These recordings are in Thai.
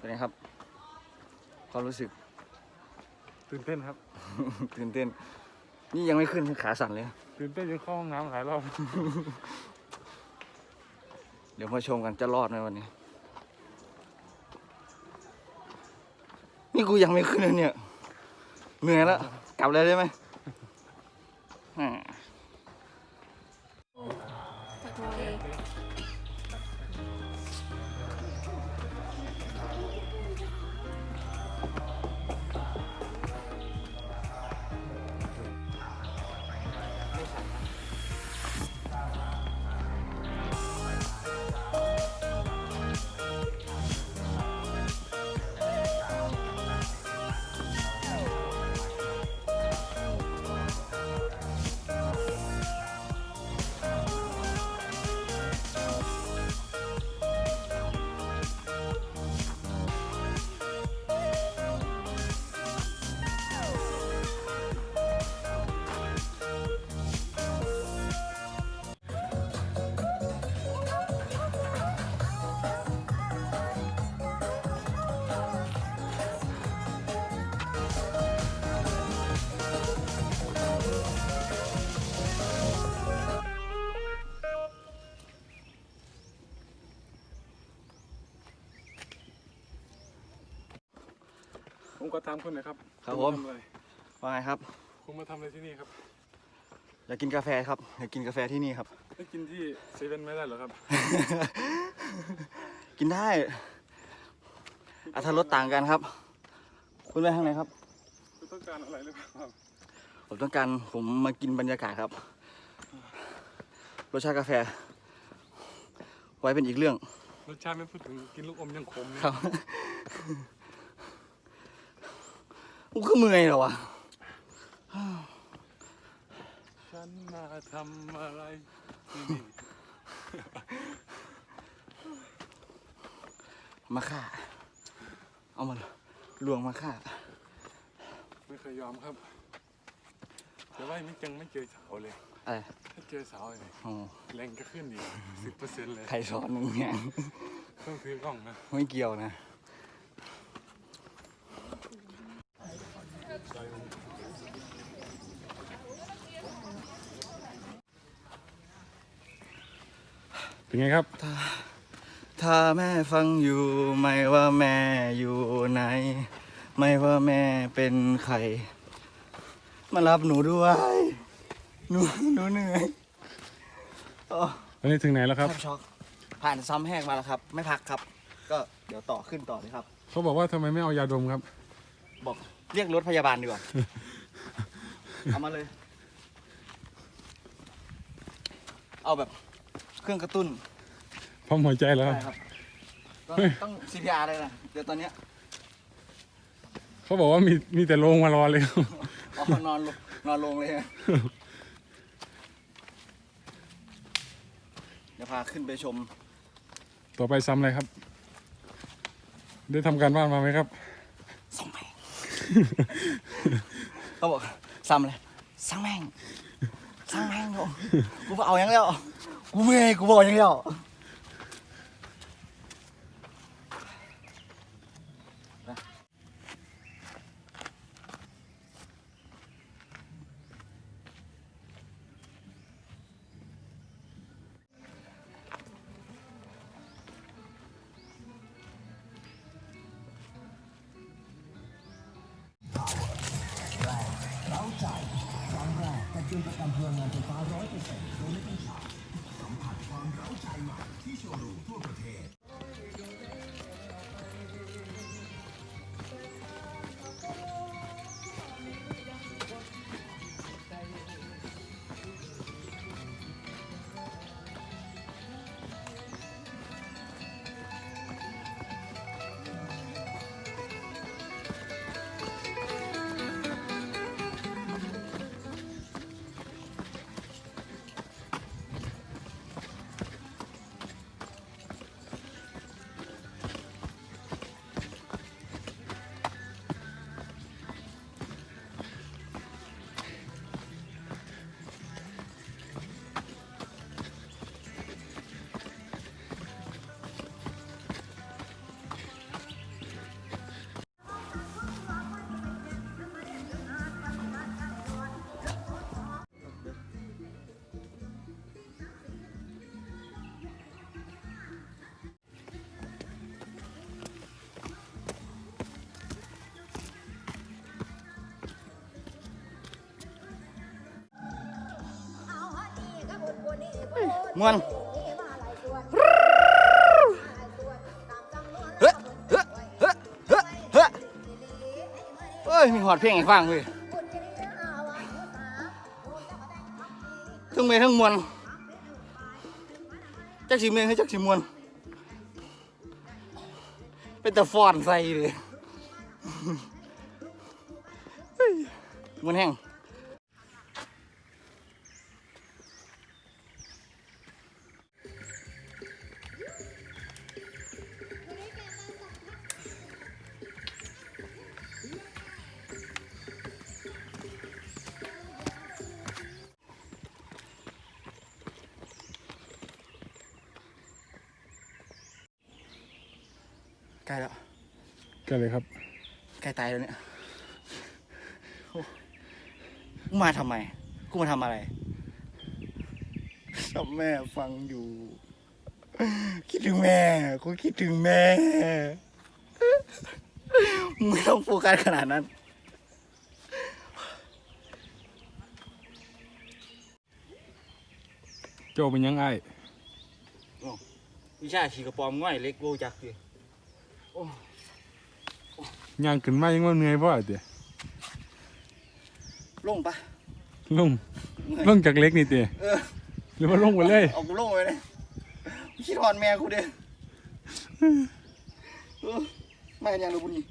เป็นไงครับ ความรู้สึก ตื่นเต้นครับ ตื่นเต้น นี่ยังไม่ขึ้นขาสั่นเลย ตื่นเต้นจนเข้าห้องน้ำหลายรอบ เดี๋ยวมาชมกันจะรอดไหมวันนี้ นี่กูยังไม่ขึ้นเลยเนี่ย เหนื่อยแล้ว กลับเลยได้ไหม ก็ตามคุณนะครับครับผม ณาทำอะไรว่าไงครับ คุณมาทำอะไรที่นี่ครับอยากกินกาแฟครับ อยากกินกาแฟที่นี่ครับไม่กินที่เซเว่นไม่ได้เหรอครับกินได้อัตรสต่างกันครับ คุณไปทางไหนครับ คุณต้องการอะไรหรือเปล่าผมต้องการผมมากินบรรยากาศครับ รสชาติกาแฟ ไว้เป็นอีกเรื่องรสชาติไม่พูดถึงกินลูกอมยังขมเนี่ยครับ กูก็เมื่อยแล้ววะฉันมาทำอะไรที่นี่มาฆ่า เอามาลวงมาฆ่า ไม่เคยยอมครับ แต่ว่านี่ยังไม่เจอสาวเลย อะไรถ้าเจอสาวเลยโอ้แรงก็ขึ้นอีกสิบเปอร์เซ็นต์เลย ใครสอนมึงเนี่ยต้องถือกล้องนะ ไม่เกี่ยวนะ เป็นไงครับ ถ้าแม่ฟังอยู่ไม่ว่าแม่อยู่ไหน ไม่ว่าแม่เป็นใคร มารับหนูด้วย หนูหนูเหนื่อยโอ้ตอนนี้ถึงไหนแล้วครับ แทบช็อกผ่านซ้ำแหกมาแล้วครับ ไม่พักครับ ก็เดี๋ยวต่อขึ้นต่อเลยครับ เขาบอกว่าทำไมไม่เอายาดมครับ บอกเรียกรถพยาบาลดีกว่า เอามาเลย เอาแบบเค รื่องกระตุ้นพร้อมหัวใจแล้วครับได้ครับก็ต้อง CPR เลยนะเดี๋ยวตอนเนี้ยเขาบอกว่ามีมีแต่โรงมารอเลยครับอ๋อนอนลงนอนลงเลยฮะเดี๋ยวพาขึ้นไปชม ต่อไปซ้ำอะไรครับ ได้ทำการบ้านมาไหมครับส่งแม่ง เขาบอกซ้ำเลยสั่งแม่งสั่งแม่งโยกูเอาอย่างเดียว กูเมื่อยกูบอกอย่างเดียวเราจ่ายครั้งแรกแต่จุนประกันพลังงานไฟฟ้าร้อยเปอร์เซ็นต์ ใจใหม่ที่โชว์รูมทั่วประเทศ ฮ้ยเฮ้ยเฮ้เฮ้ยมีหอดเพลงให้ฟังเว้ยทั้งเมย์ทั้งมวลจักสิเมย์ให้จักสิมวลเป็นแต่ฟอนใส่เลยเฮ้ยมวนแห้ง กล้แล้วก็เลยครับใกล้ตายแล้วเนี่ยโอ้กูมาทำไมกูมาทำอะไรทำแม่ฟังอยู่ คิดถึงแม่กูคิดถึงแม่มึงไม่ต้องโฟกัสขนาดนั้น โจเป็นยังไงวิชาขี่กระปอมง่อยเล็กโวจักดิย่างขึ้นมายังว่าเหนื่อยเพราะอะไรเดี๋ยวลงปะลงลงจากเล็กนี่เตี๋ยเออหรือว่าลงไปเลยเอากูลงไปเลยคิดหอนแม่กูเด้อเออไม่เห็นยังดูบุญนี่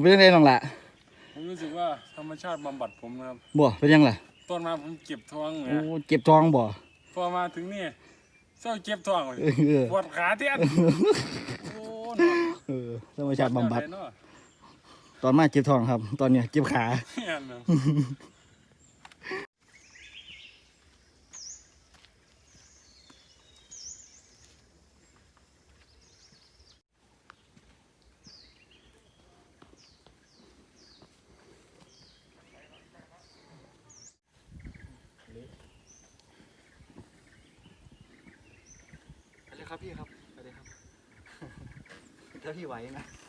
เป็นยังไงน้องละผมรู้สึกว่าธรรมชาติบำบัดผมนะครับบ่เป็นยังล่ะต้นมาผมเก็บท้องโอ้เนี่ยเจ็บท้องบ่พอมาถึงนี่เศร้าเจ็บท้องเลยเออเออปวดขาเตี้ยนโอ้นอนเออธรรมชาติบำบัดเนาะตอนมาเจ็บท้องครับ ตอนเนี้ยเจ็บขา เนี่ยเนาะ ไปเลย ครับพี่ครับไปเลยครับ ถ้าพี่ไหวนะอะ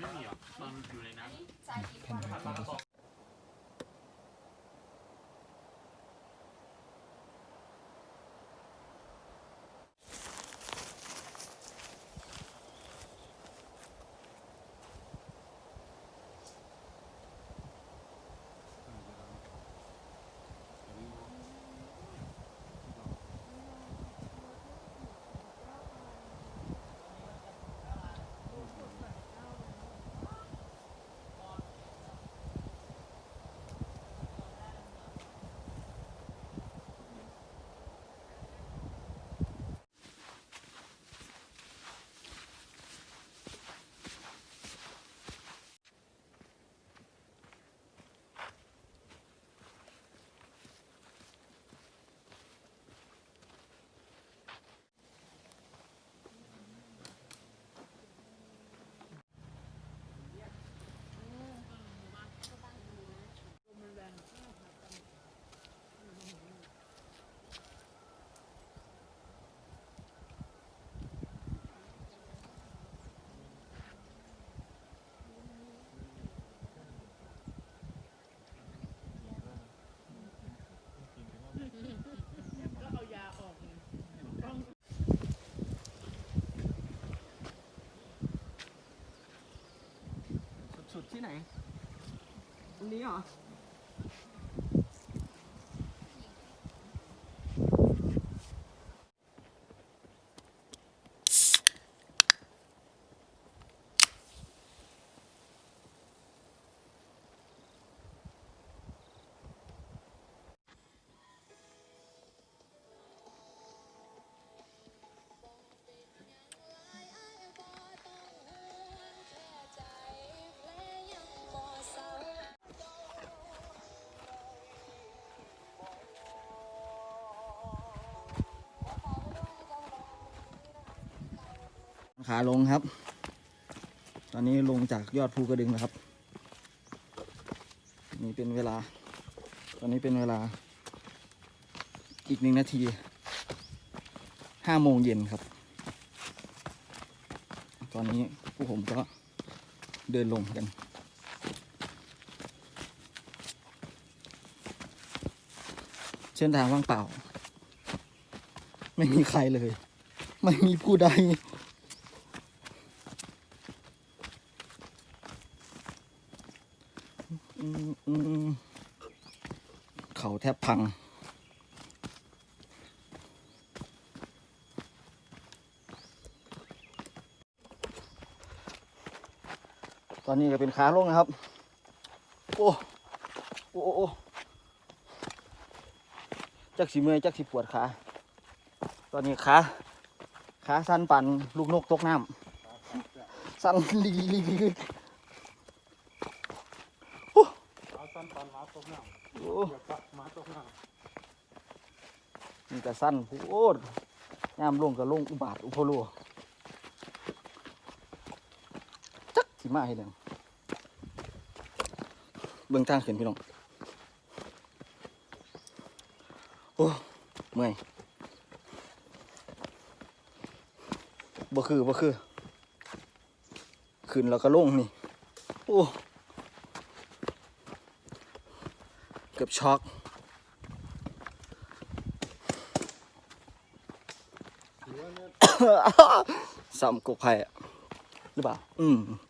ไม่มีหรอตอนอยู่ในน้ ที่ไหน อันนี้เหรอ ขาลงครับ ตอนนี้ลงจากยอดภูกระดึงแล้วครับ นี่เป็นเวลา ตอนนี้เป็นเวลา อีกหนึ่งนาทีห้าโมงเย็นครับ ตอนนี้ผู้ผมก็เดินลงกันเส้นทางว่างเปล่า ไม่มีใครเลย ไม่มีผู้ใด อืมอืมเขาแทบพัง ตอนนี้ก็เป็นขาลงนะครับ โอ้โอ้โอ้จักสีเมื่อยจักสีปวดขา ตอนนี้ขาขาสั้นปั่นลูกนกตกน้ำสั้นลีลีลีลีเอาสั้นปั่นหมาตกน้โอ้มาตกน้มันก็สั้นโพูดยามลงก็ลงอุบาทอุพโลจัก สิมาให้เรื่องเบื้องทางขึ้นพี่น้องโอ้เมื่อยบ่คือบ่คือ ขึ้นแล้วก็ลงนี่ โอ้เกือบช็อกำหรือว่าเนี่ยซ้ำกกไผ่อะหรือเปล่า อืมห้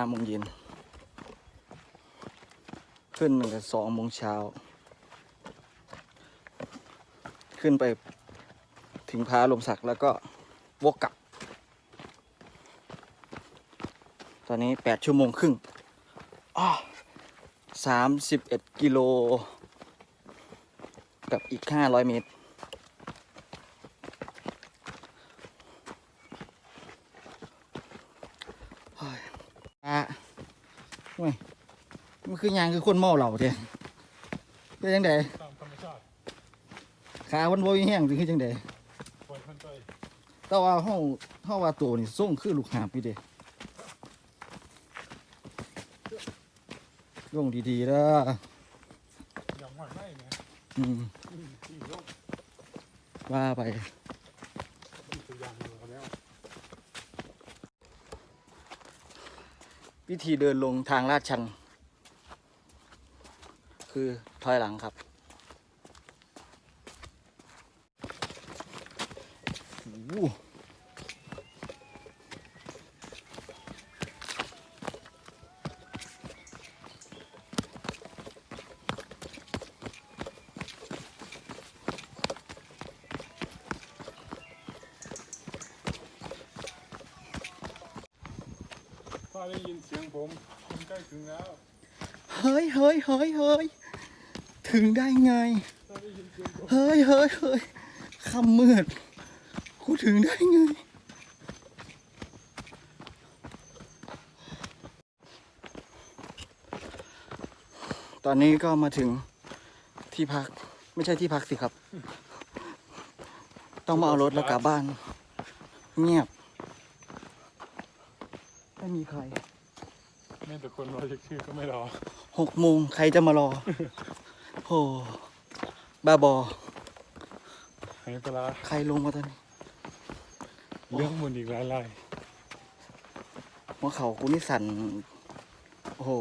าโมงเย็น ขึ้นหนึ่งกับสองโมงเช้า ขึ้นไปถึงพาลมศักดิ์แล้วก็วกกลับ ตอนนี้แปดชั่วโมงครึ่งสามสิบเอ็ดกิโล กับอีกห้าร้อยเมตร อะเว้ยมัน คือยางคือคนเมาเหล่าเด้เป็นจังไดตามธรรมชาติขาวันโวยแห้งสิคือจังไดปล่อยมันไปแต่ว่าเฮาเฮาว่าตัวนี่ส่งคือลูกหาบพี่เด้ลงดีๆเด้ออย่างหวานไม่เนี่ยอืมอืมที่ลกว่าไปที่ตัวยางเราแล้ววิธีเดินลงทางลาดชัน คือถอยหลังครับโอ้โหถ้าได้ยินเสียงผมมันใกล้ถึงแล้ว เฮ้ยเฮ้ยเฮ้ยเฮ้ย ถึงได้ไงถ้าได้ยินเสียงผมเฮ้ยเฮ้ยเฮ้ยคำมืดกูถึงได้ไง ตอนนี้ก็มาถึงที่พัก ไม่ใช่ที่พักสิครับ ต้องมาเอารถแล้วกลับบ้าน เงียบ ไม่มีใคร แม้แต่คนรอจะชื่อก็ไม่รอหกโมงใครจะมารอ โหบ้าบอ หายปลาใครลงมาตอนนี้ เรื่องมันอีกหลายไล่หัวเขากูนี่สั่น โอ้โห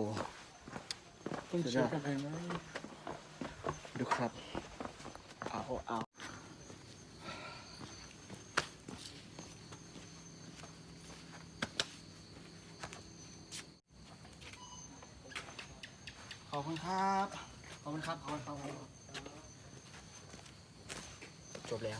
ต้องเชื่อกันเองไหมดูครับ เอาเอาอบคุณครับ ขอบคุณครับขอบคุณครับจบแล้ว